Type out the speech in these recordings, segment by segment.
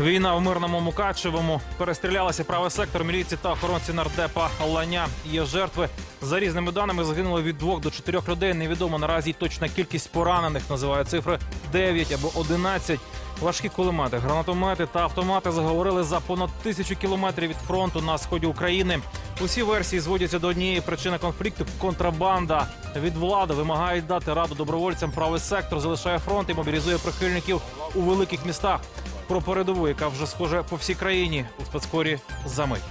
Війна в мирному Мукачевому. Перестрілялися правий сектор міліції та охоронці нардепа Ланя. Є жертви. За різними даними загинуло від двох до чотирьох людей. Невідомо наразі точна кількість поранених. Називають цифри 9 або 11. Важкі кулемети, гранатомети та автомати заговорили за понад тисячу кілометрів від фронту на сході України. Усі версії зводяться до однієї причини конфлікту контрабанда. Від влади вимагають дати раду добровольцям. Правий сектор залишає фронт і мобілізує прихильників у великих містах. Про передову, яка вже схоже по всій країні у спецкорі за мить.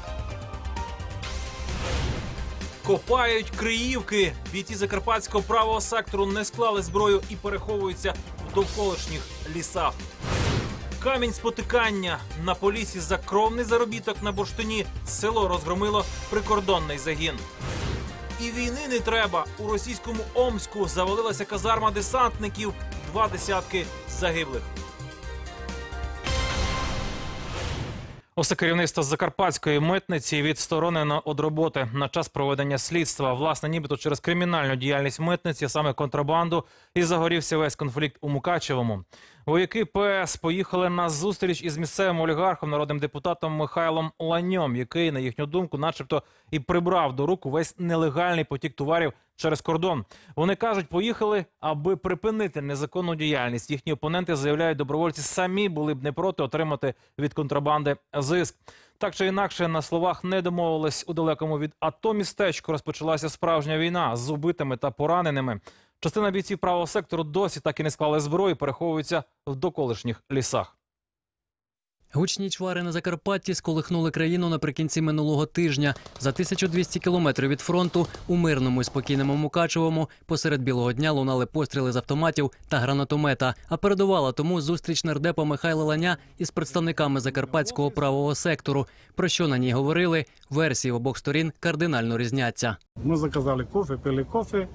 Копають Криївки. Бійці закарпатського правого сектору не склали зброю і переховуються в довколишніх лісах. Камінь спотикання на полісі за кровний заробіток на бурштині. Село розгромило прикордонний загін. І війни не треба. У російському Омську завалилася казарма десантників. Два десятки загиблих. Усе керівництво Закарпатської митниці відсторонено від роботи на час проведення слідства. Власне, нібито через кримінальну діяльність митниці, саме контрабанду, і загорівся весь конфлікт у Мукачевому. Вояки ПС поїхали на зустріч із місцевим олігархом, народним депутатом Михайлом Ланьом, який, на їхню думку, начебто і прибрав до рук увесь нелегальний потік товарів через кордон. Вони кажуть, поїхали, аби припинити незаконну діяльність. Їхні опоненти заявляють, добровольці самі були б не проти отримати від контрабанди зиск. Так чи інакше, на словах не домовились у далекому від АТО містечку. Розпочалася справжня війна з убитими та пораненими. Частина бійців правого сектору досі так і не склали зброї, переховуються в доколишніх лісах. Гучні чвари на Закарпатті сколихнули країну наприкінці минулого тижня. За 1200 кілометрів від фронту у мирному і спокійному Мукачевому посеред білого дня лунали постріли з автоматів та гранатомета. А передувала тому зустріч нардепа Михайла Ланя із представниками закарпатського правого сектору. Про що на ній говорили? Версії обох сторін кардинально різняться. Ми заказали кофе, пили кофе.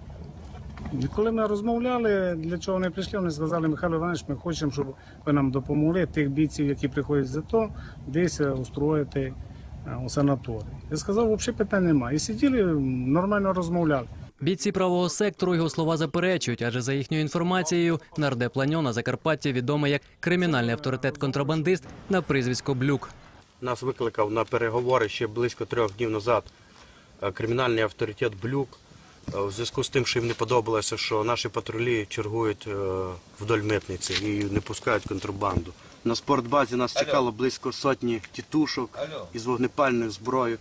І коли ми розмовляли, для чого вони прийшли, вони сказали, Михайло Іванович, ми хочемо, щоб ви нам допомогли тих бійців, які приходять з АТО, десь е, устроїти е, у санаторії. Я сказав, взагалі питань немає. І сиділи, нормально розмовляли. Бійці правого сектору його слова заперечують, адже за їхньою інформацією, нардеп Ланьо на Закарпатті відомий як кримінальний авторитет-контрабандист на прізвисько Блюк. Нас викликав на переговори ще близько трьох днів назад е, кримінальний авторитет Блюк. Е, В зв'язку з тим, що їм не подобалося, що наші патрулі чергують е, вдоль митниці і не пускають контрабанду. На спортбазі нас чекало близько сотні тітушок із вогнепальною зброєю.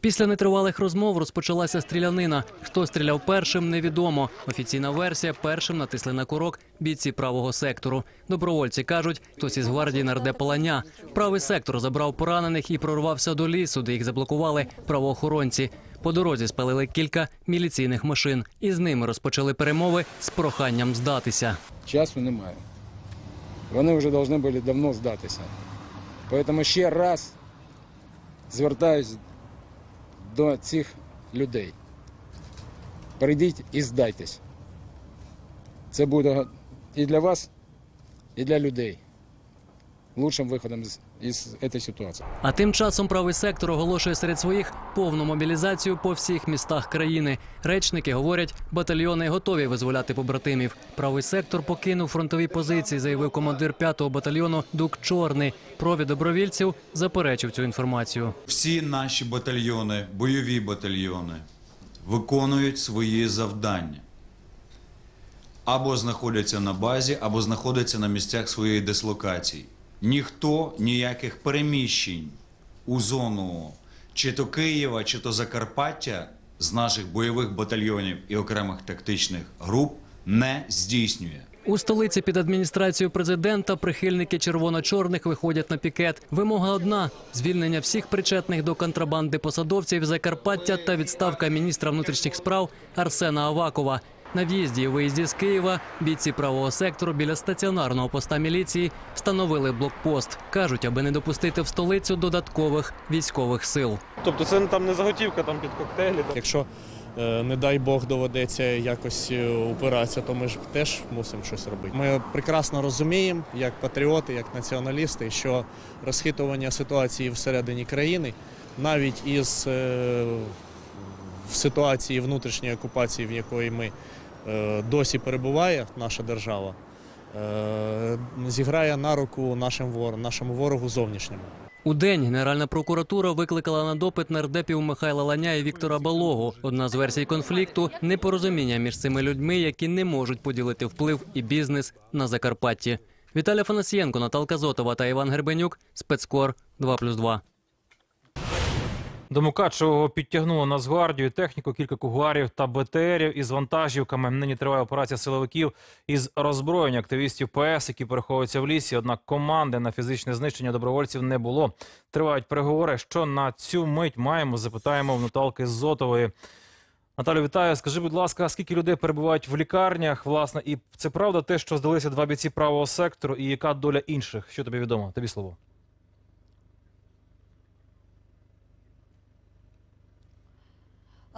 Після нетривалих розмов розпочалася стрілянина. Хто стріляв першим, невідомо. Офіційна версія першим натисли на курок бійці правого сектору. Добровольці кажуть, хтось із гвардії нардепа Ланя. Правий сектор забрав поранених і прорвався до лісу, де їх заблокували правоохоронці. По дорозі спалили кілька міліційних машин, і з ними розпочали перемови з проханням здатися. Часу немає. Вони вже повинні були давно здатися. Тому ще раз звертаюсь до цих людей. Прийдіть і здайтесь. Це буде і для вас, і для людей лучшим виходом з із цієї ситуації. А тим часом правий сектор оголошує серед своїх повну мобілізацію по всіх містах країни. Речники говорять, батальйони готові визволяти побратимів. Правий сектор покинув фронтові позиції, заявив командир 5-го батальйону Дук Чорний. Провід добровільців заперечив цю інформацію. Всі наші батальйони, бойові батальйони, виконують свої завдання. Або знаходяться на базі, або знаходяться на місцях своєї дислокації. Ніхто ніяких переміщень у зону чи то Києва, чи то Закарпаття з наших бойових батальйонів і окремих тактичних груп не здійснює. У столиці під адміністрацією президента прихильники червоно-чорних виходять на пікет. Вимога одна: звільнення всіх причетних до контрабанди посадовців Закарпаття та відставка міністра внутрішніх справ Арсена Авакова. На в'їзді і виїзді з Києва бійці правого сектору біля стаціонарного поста міліції встановили блокпост. кажуть, аби не допустити в столицю додаткових військових сил. Тобто це там не заготівка там під коктейлі. Якщо, е, не дай Бог, доведеться якось е, упиратися, то ми ж теж мусимо щось робити. Ми прекрасно розуміємо, як патріоти, як націоналісти, що розхитування ситуації всередині країни, навіть із е, в ситуації внутрішньої окупації, в якої ми досі перебуває наша держава, е, зіграє на руку нашому ворогу зовнішньому. У день Генеральна прокуратура викликала на допит нардепів Михайла Ланя і Віктора Балогу. Одна з версій конфлікту непорозуміння між цими людьми, які не можуть поділити вплив і бізнес на Закарпатті. Віталій Фанасієнко, Наталка Зотова та Іван Гербенюк. Спецкор 2+,2. До Мукачевого підтягнуло Нацгвардію, техніку, кілька кугуарів та БТРів із вантажівками. Нині триває операція силовиків із роззброєння активістів ПС, які переховуються в лісі. Однак команди на фізичне знищення добровольців не було. Тривають переговори. Що на цю мить маємо? Запитаємо в Наталки Зотової. Наталю, вітаю. Скажи, будь ласка, скільки людей перебувають в лікарнях? Власне, і це правда те, що здалися два бійці правого сектору, і яка доля інших? Що тобі відомо? Тобі слово.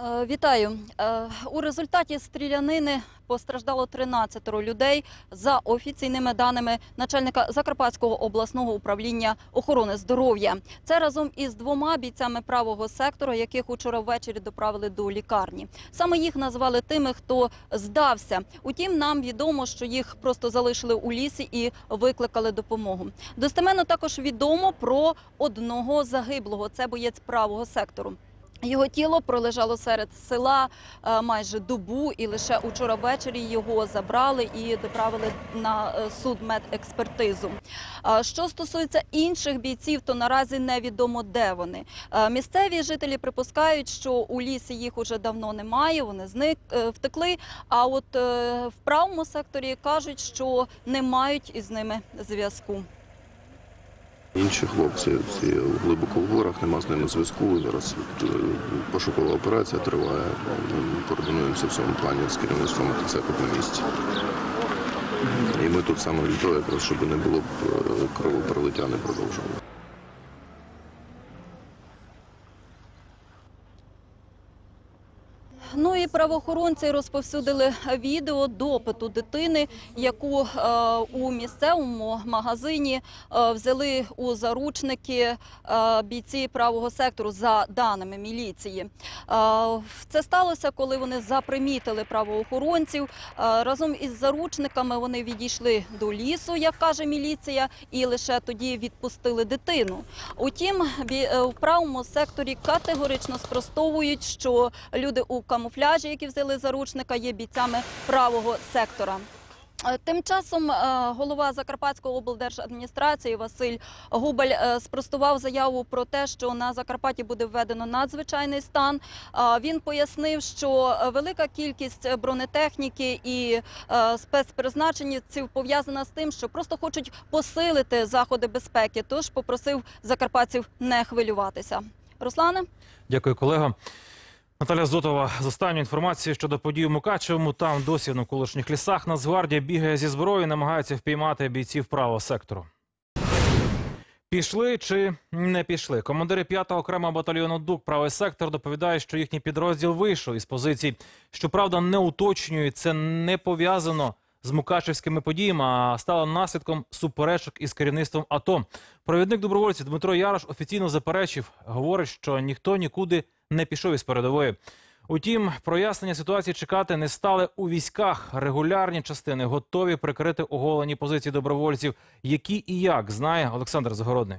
Вітаю. Е, У результаті стрілянини постраждало 13 людей. За офіційними даними начальника Закарпатського обласного управління охорони здоров'я. Це разом із двома бійцями правого сектору, яких учора ввечері доправили до лікарні. Саме їх назвали тими, хто здався. Утім, нам відомо, що їх просто залишили у лісі і викликали допомогу. Достеменно також відомо про одного загиблого. Це боєць правого сектору. Його тіло пролежало серед села е, майже добу, і лише учора ввечері його забрали і доправили на е, судмедекспертизу. А Що стосується інших бійців, то наразі невідомо, де вони. Е, Місцеві жителі припускають, що у лісі їх уже давно немає, вони зник е, втекли. А от е, в правому секторі кажуть, що не мають із ними зв'язку. Інші хлопці ці глибоко в горах, нема з ними зв'язку. Зараз е, пошукова операція триває. Координуємося в цьому плані з керівництвом ТЦК на місці. І ми тут саме для того, щоб не було е, кровопролиття не продовжувало. Ну і правоохоронці розповсюдили відео допиту дитини, яку е, у місцевому магазині е, взяли у заручники е, бійці правого сектору за даними міліції. Це сталося, коли вони запримітили правоохоронців. Разом із заручниками вони відійшли до лісу, як каже міліція, і лише тоді відпустили дитину. Утім, бі- в правому секторі категорично спростовують, що люди у камуфляжі, які взяли заручника, є бійцями правого сектора. Е, Тим часом е, голова Закарпатської облдержадміністрації Василь Губаль е, спростував заяву про те, що на Закарпатті буде введено надзвичайний стан. Він пояснив, що велика кількість бронетехніки і спецпризначенців пов'язана з тим, що просто хочуть посилити заходи безпеки. Тож попросив закарпатців не хвилюватися. Руслане? Дякую, колего. Наталя Зотова з останньою інформацією щодо подій у Мукачевому. Там досі в навколишніх лісах Нацгвардія бігає зі зброєю, намагається впіймати бійців правого сектору. Пішли чи не пішли? Командири 5-го окремого батальйону ДУК правий сектор доповідають, що їхній підрозділ вийшов із позицій. Щоправда, не уточнюють, це не пов'язано з мукачевськими подіями, а стало наслідком суперечок із керівництвом АТО. Провідник добровольців Дмитро Ярош офіційно заперечив, говорить, що ніхто нікуди не пішов із передової. Утім, прояснення ситуації чекати не стали у військах. Регулярні частини готові прикрити оголені позиції добровольців. Які і як знає Олександр Загородний.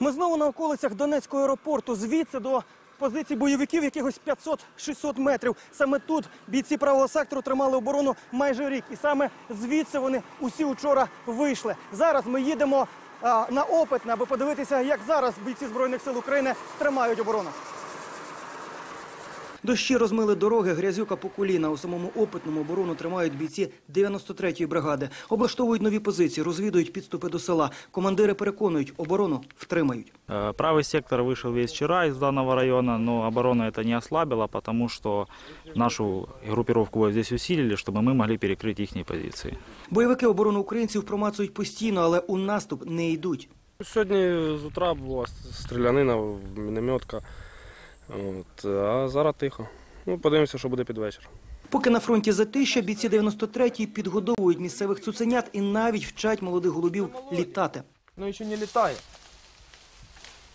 Ми знову на околицях Донецького аеропорту. Звідси до позицій бойовиків якихось 500-600 метрів. Саме тут бійці правого сектору тримали оборону майже рік. І саме звідси вони усі вчора вийшли. Зараз ми їдемо на опит, аби подивитися, як зараз бійці Збройних сил України тримають оборону. Дощі розмили дороги, грязюка по коліна. У самому опитному оборону тримають бійці 93-ї бригади. Облаштовують нові позиції, розвідують підступи до села. Командири переконують, оборону втримають. Э, Правый сектор вышел весь вчера из данного района, но оборона это не ослабила, потому что нашу группировку вот здесь усилили, чтобы мы могли перекрыть их позиции. Бойовики оборону українців промацують постійно, але у наступ не йдуть. Сьогодні з утра була стрілянина, мінометка. От, а зараз тихо. Ну, подивимося, що буде під вечір. Поки на фронті затища, бійці 93-ї підгодовують місцевих цуценят і навіть вчать молодих голубів літати. Ну, ще не літає.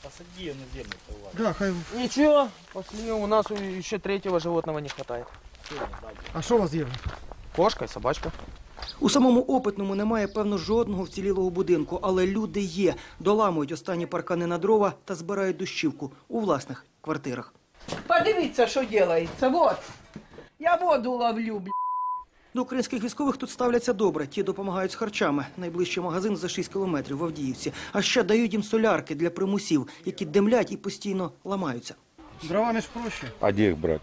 Посади на землю, Да, хай... Нічого, пошли, у нас ще третього животного не вистачає. А що у вас є? Кошка і собачка. У самому опитному немає, певно, жодного вцілілого будинку, але люди є. Доламують останні паркани на дрова та збирають дощівку у власних квартирах. Подивіться, що робиться. Вот. Я воду ловлю, бля. До українських військових тут ставляться добре. Ті допомагають з харчами. Найближчий магазин за 6 кілометрів в Авдіївці. А ще дають їм солярки для примусів, які демлять і постійно ламаються. Дрова ж проще. А где их брать?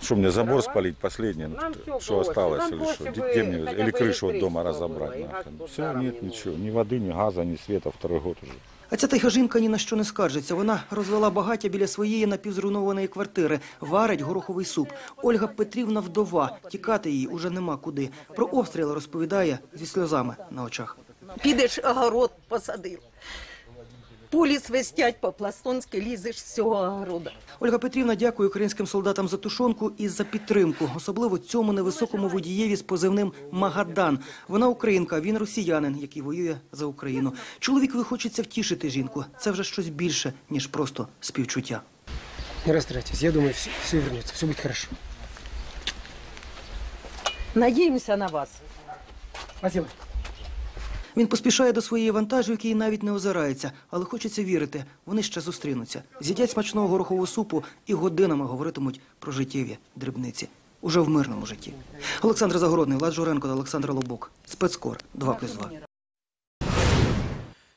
Что мне забор спалить последний? Что осталось или что? Где, мне или крышу от дома разобрать? Все, нет ничего, ни воды, ни газа, ни света. Второй год уже. А ця тиха жінка ні на що не скаржиться. Вона розвела багаття біля своєї напівзруйнованої квартири, варить гороховий суп. Ольга Петрівна вдова. Тікати їй уже нема куди. Про обстріли розповідає зі сльозами на очах. Підеш огород посадив. Пулі свистять по-пластунськи, лізеш з цього огорода. Ольга Петрівна дякує українським солдатам за тушонку і за підтримку, особливо цьому невисокому водієві з позивним Магадан. Вона українка, він росіянин, який воює за Україну. Чоловікові хочеться втішити жінку. Це вже щось більше ніж просто співчуття. Не расстраивайтесь, я думаю, все, все вернется, все будет хорошо. Надіємося на вас. Спасибо. Він поспішає до своєї вантажівки і навіть не озирається, але хочеться вірити, вони ще зустрінуться. З'їдять смачного горохового супу і годинами говоритимуть про життєві дрібниці. Уже в мирному житті. Олександр Загородний, Влад Журенко та Олександр Лобок. Спецкор 2+,2.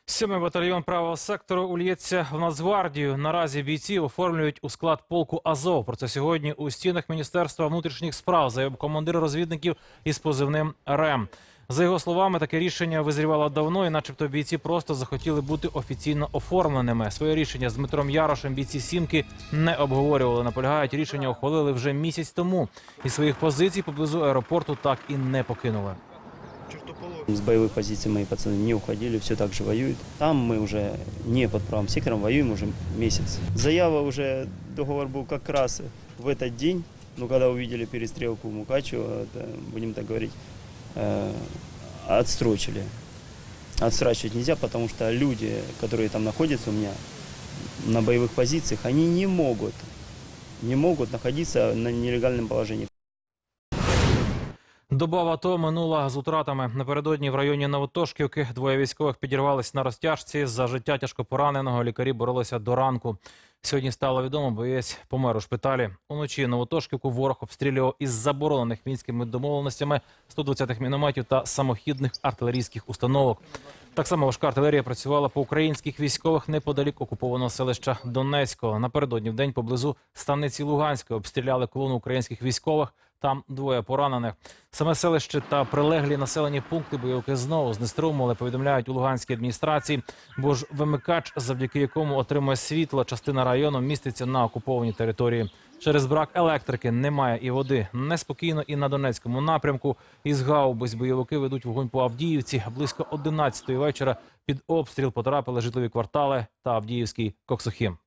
Сьомий батальйон правого сектору ульється в Нацгвардію. Наразі бійці оформлюють у склад полку Азов. Про це сьогодні у стінах Міністерства внутрішніх справ заявив командир розвідників із позивним РЕМ. За його словами, таке рішення визрівало давно, і начебто бійці просто захотіли бути офіційно оформленими. Своє рішення з Дмитром Ярошем бійці сімки не обговорювали. Наполягають, рішення ухвалили вже місяць тому. І своїх позицій поблизу аеропорту так і не покинули. С боевых позиций мои пацаны не уходили, все так же воюют. Там мы уже не под правым сектором воюем уже месяц. Заява уже, договор был как раз в этот день, но когда увидели перестрелку в Мукачево, это, будем так говорить, э, отстрочили. Отсрачивать нельзя, потому что люди, которые там находятся у меня на боевых позициях, они не могут, не могут находиться на нелегальном положении. Доба в АТО минула з утратами. Напередодні в районі Новотошківки двоє військових підірвались на розтяжці. За життя тяжко пораненого лікарі боролися до ранку. Сьогодні стало відомо, боєць помер у шпиталі. Уночі Новотошківку ворог обстрілював із заборонених мінськими домовленостями 120-х мінометів та самохідних артилерійських установок. Так само важка артилерія працювала по українських військових неподалік окупованого селища Донецького. Напередодні в день поблизу станиці Луганської обстріляли колону українських військових. Там двоє поранених. Саме селище та прилеглі населені пункти бойовики знову знеструмували, повідомляють у Луганській адміністрації. Бо ж вимикач, завдяки якому отримує світло, частина району міститься на окупованій території. Через брак електрики немає і води. Неспокійно і на Донецькому напрямку. Із гаубиць бойовики ведуть вогонь по Авдіївці. Близько 11-ї вечора під обстріл потрапили житлові квартали та Авдіївський Коксохім.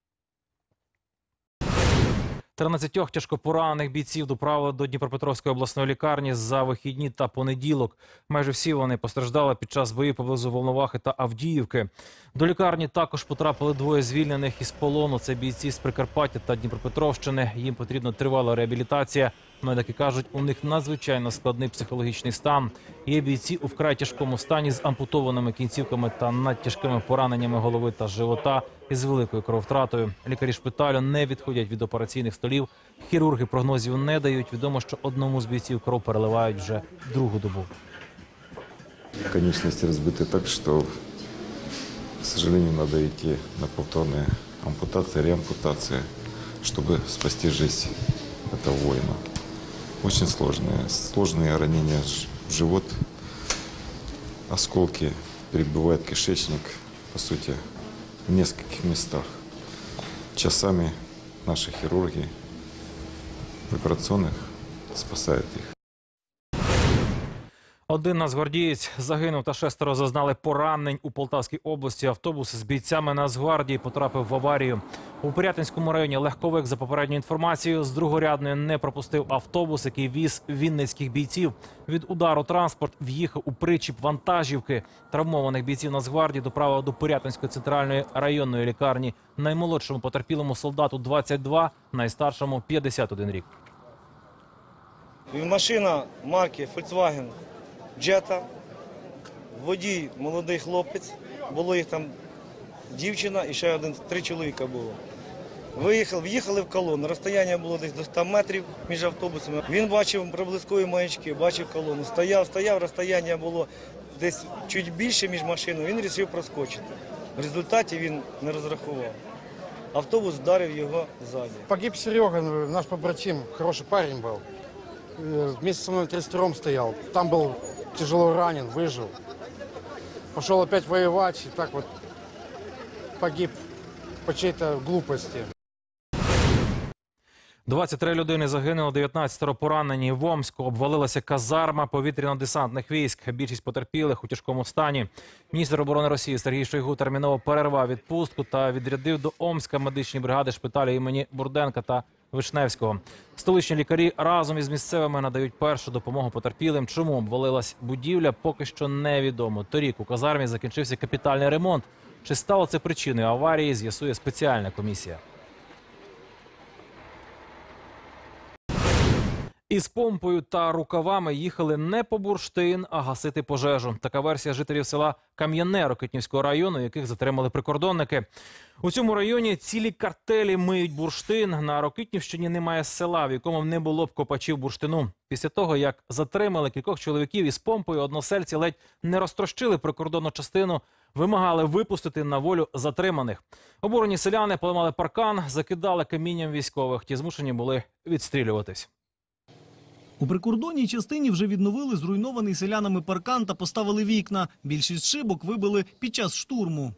13 тяжко поранених бійців доправили до Дніпропетровської обласної лікарні за вихідні та понеділок. Майже всі вони постраждали під час боїв поблизу Волновахи та Авдіївки. До лікарні також потрапили двоє звільнених із полону. Це бійці з Прикарпаття та Дніпропетровщини. Їм потрібна тривала реабілітація. Медики кажуть, у них надзвичайно складний психологічний стан. Є бійці у вкрай тяжкому стані з ампутованими кінцівками та надтяжкими пораненнями голови та живота із великою крововтратою. Лікарі шпиталю не відходять від операційних столів. Хірурги прогнозів не дають. Відомо, що одному з бійців кров переливають вже другу добу. Конечности разбиты так, что, к сожалению, надо идти на повторные ампутации, реампутации, чтобы спасти жизнь этого воина. Очень сложные. Сложные ранения ж- в живот, осколки перебивают кишечник, по сути, в нескольких местах. Часами наши хирурги в операционных спасают их. Один нацгвардієць загинув та шестеро зазнали поранень у Полтавській області. Автобус з бійцями Нацгвардії потрапив в аварію. У Пирятинському районі легковик, за попередньою інформацією, з другорядної не пропустив автобус, який віз вінницьких бійців. Від удару транспорт в'їхав у причіп вантажівки. Травмованих бійців Нацгвардії доправили до Пирятинської центральної районної лікарні. Наймолодшому потерпілому солдату 22, найстаршому 51 рік. Машина марки Volkswagen джета, водій молодий хлопець, було їх там дівчина і ще один, три чоловіка було. Виїхали, в'їхали в колону. Розстояння було десь до 100 метрів між автобусами. Він бачив проблискові маячки, бачив колону. Стояв, стояв, розстояння було десь чуть більше між машиною. Він вирішив проскочити. В результаті він не розрахував. Автобус вдарив його ззаді. Погиб Серега, наш побратим, хороший парень был. Э, Вместе со мной в 32 стоял. Там был тяжело ранен, выжил. Пошел опять воевать и так вот погиб по чьей-то глупости. 23 людини загинуло, 19 поранені. В Омську обвалилася казарма повітряно-десантних військ. Більшість потерпілих у тяжкому стані. Міністр оборони Росії Сергій Шойгу терміново перервав відпустку та відрядив до Омська медичні бригади шпиталі імені Бурденка та Вишневського. Столичні лікарі разом із місцевими надають першу допомогу потерпілим. Чому обвалилась будівля, поки що невідомо. Торік у казармі закінчився капітальний ремонт. Чи стало це причиною аварії, з'ясує спеціальна комісія. Із помпою та рукавами їхали не по бурштин, а гасити пожежу. Така версія жителів села Кам'яне Рокитнівського району, яких затримали прикордонники. У цьому районі цілі картелі миють бурштин. На Рокитнівщині немає села, в якому не було б копачів бурштину. Після того, як затримали кількох чоловіків із помпою, односельці ледь не розтрощили прикордонну частину, вимагали випустити на волю затриманих. Обурені селяни поламали паркан, закидали камінням військових. Ті змушені були відстрілюватись. У прикордонній частині вже відновили зруйнований селянами паркан та поставили вікна. Більшість шибок вибили під час штурму.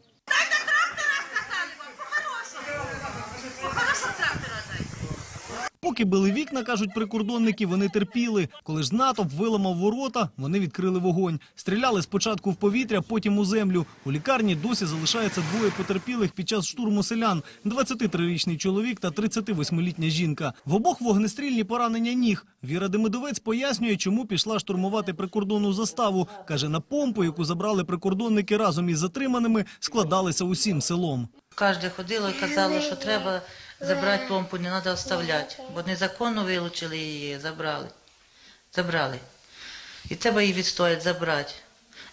Поки били вікна, кажуть прикордонники, вони терпіли. Коли ж натовп виламав ворота, вони відкрили вогонь. Стріляли спочатку в повітря, потім у землю. У лікарні досі залишається двоє потерпілих під час штурму селян: 23-річний чоловік та 38-літня жінка. В обох вогнестрільні поранення ніг. Віра Демидовець пояснює, чому пішла штурмувати прикордонну заставу. Каже, на помпу, яку забрали прикордонники разом із затриманими, складалися усім селом. Кожне ходило і казало, що треба забрати помпу, не треба оставляти, бо незаконно вилучили її, забрали. Забрали. І треба її відстояти, забрати.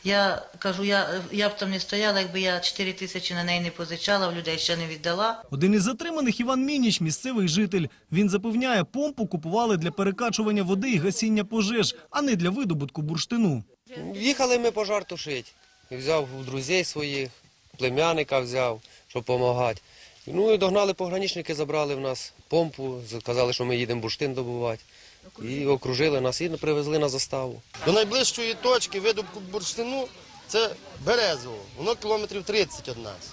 Я кажу, я, я б там не стояла, якби я 4 тисячі на неї не позичала, в людей ще не віддала. Один із затриманих Іван Мініч, місцевий житель. Він запевняє, помпу купували для перекачування води і гасіння пожеж, а не для видобутку бурштину. Їхали ми пожар тушити. Взяв у друзей своїх, племянника взяв, допомагати. Ну і догнали пограничники, забрали в нас помпу, сказали, що ми їдемо бурштин добувати. І окружили нас і привезли на заставу. До найближчої точки видобку бурштину це Березово. Воно кілометрів 30 від нас.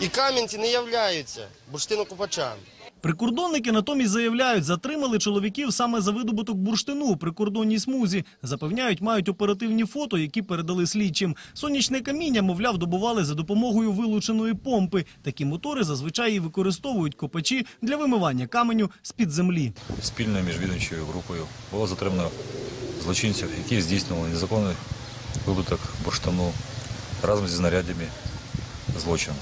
І кам'янці не являються бурштинокопачами. Прикордонники натомість заявляють, затримали чоловіків саме за видобуток бурштину у прикордонній смузі. Запевняють, мають оперативні фото, які передали слідчим. Сонячне каміння, мовляв, добували за допомогою вилученої помпи. Такі мотори зазвичай і використовують копачі для вимивання каменю з-під землі. спільною міжвідомчою групою було затримано злочинців, які здійснювали незаконний вибуток бурштину разом зі знаряддями злочину.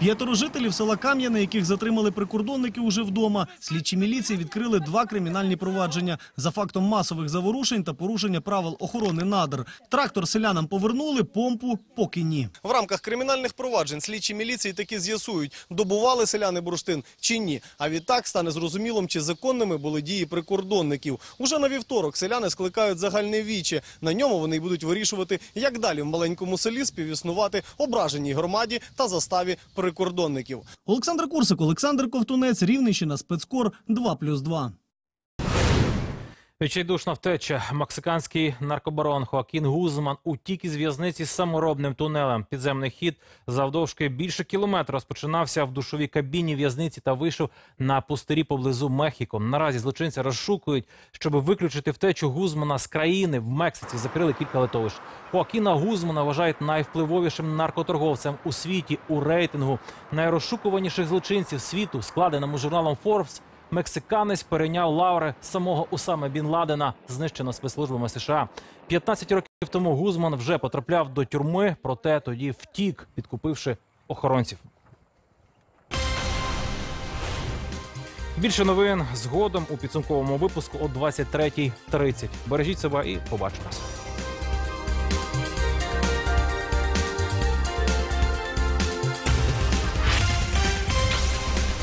П'ятеро жителів села Кам'яне, яких затримали прикордонники, уже вдома. Слідчі міліції відкрили два кримінальні провадження за фактом масових заворушень та порушення правил охорони надр. Трактор селянам повернули, помпу поки ні. В рамках кримінальних проваджень слідчі міліції таки з'ясують, добували селяни бурштин чи ні. А відтак стане зрозумілим, чи законними були дії прикордонників. Уже на вівторок селяни скликають загальне віче. На ньому вони будуть вирішувати, як далі в маленькому селі співіснувати ображеній громаді та заставі прикордонників. Олександр Курсик, Олександр Ковтунець, Рівненщина, спецкор 2+,2. Відчайдушна втеча. Мексиканський наркобарон Хоакін Гузман утік із в'язниці з саморобним тунелем. Підземний хід завдовжки більше кілометра розпочинався в душовій кабіні в'язниці та вийшов на пустирі поблизу Мехіко. Наразі злочинця розшукують, щоб виключити втечу Гузмана з країни. В Мексиці закрили кілька литовищ. Хоакіна Гузмана вважають найвпливовішим наркоторговцем у світі у рейтингу найрозшукуваніших злочинців світу, складеному журналом Forbes. Мексиканець перейняв лаври самого Усами Бін Ладена, знищено спецслужбами США. 15 років тому Гузман вже потрапляв до тюрми, проте тоді втік, підкупивши охоронців. Більше новин згодом у підсумковому випуску о 23.30. Бережіть себе і побачимось.